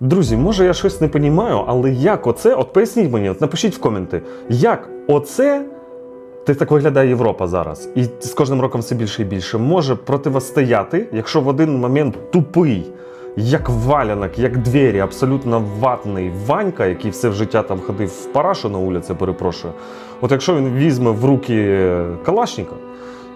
Друзі, може я щось не розумію, але як оце? От поясніть мені, от напишіть в коменти, як оце. Ти так виглядає Європа зараз, і з кожним роком все більше і більше може противостояти, якщо в один момент тупий, як валянок, як двері, абсолютно ватний Ванька, який все в життя там ходив в парашу на вулиці, перепрошую. От якщо він візьме в руки Калашника,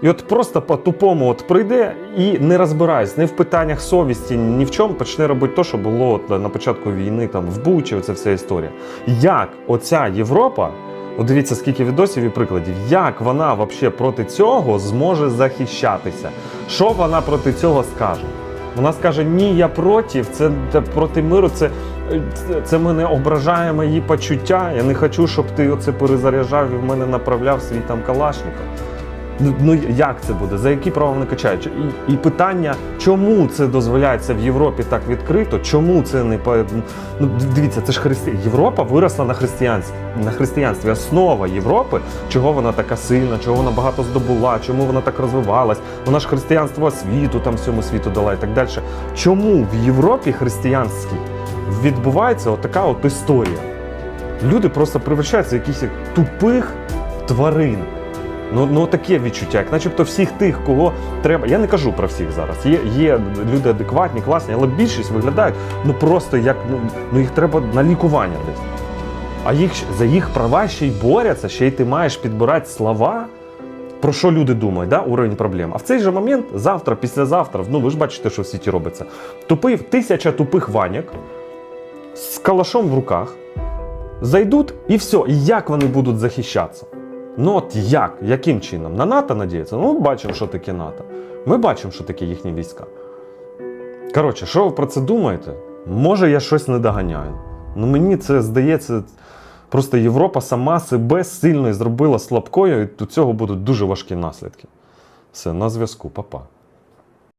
і от просто по-тупому от прийде і не розбирається ні в питаннях совісті, ні в чому, почне робити те, що було от на початку війни, там в Бучі, оця вся історія. Як оця Європа, от дивіться, скільки відосів і прикладів, як вона взагалі проти цього зможе захищатися? Що вона проти цього скаже? Вона скаже: Ні, я проти, це, проти миру, це, це мене ображає мої почуття. Я не хочу, щоб ти оце перезаряджав і в мене направляв свій там Калашников. Ну, ну як це буде? За які права вони качають? І, і питання, чому це дозволяється в Європі так відкрито? Чому це не ну дивіться, це ж христи... Європа виросла на християнстві. На християнстві основа Європи, чого вона така сильна, чого вона багато здобула, чому вона так розвивалась? Вона ж християнство світу, там всьому світу дала і так далі. Чому в Європі християнській відбувається отака от історія? Люди просто превращаються в якихось тупих тварин. Ну, ну таке відчуття, як начебто всіх тих, кого треба. Я не кажу про всіх зараз. Є, є люди адекватні, класні, але більшість виглядають ну просто як ну, ну їх треба на лікування десь. А їх за їх права ще й борються, ще й ти маєш підбирати слова. Про що люди думають, да? уровень проблем. А в цей же момент, завтра, післязавтра, ну ви ж бачите, що в світі робиться. Тупий, тисяча тупих ваняк з калашом в руках зайдуть і все. І як вони будуть захищатися? Ну от як? Яким чином? На НАТО надіється? Ну, бачимо, що таке НАТО. Ми бачимо, що таке їхні війська. Коротше, що ви про це думаєте? Може, я щось не доганяю. Ну мені це здається, просто Європа сама себе сильно зробила слабкою, і до цього будуть дуже важкі наслідки. Все, на зв'язку, Па-па.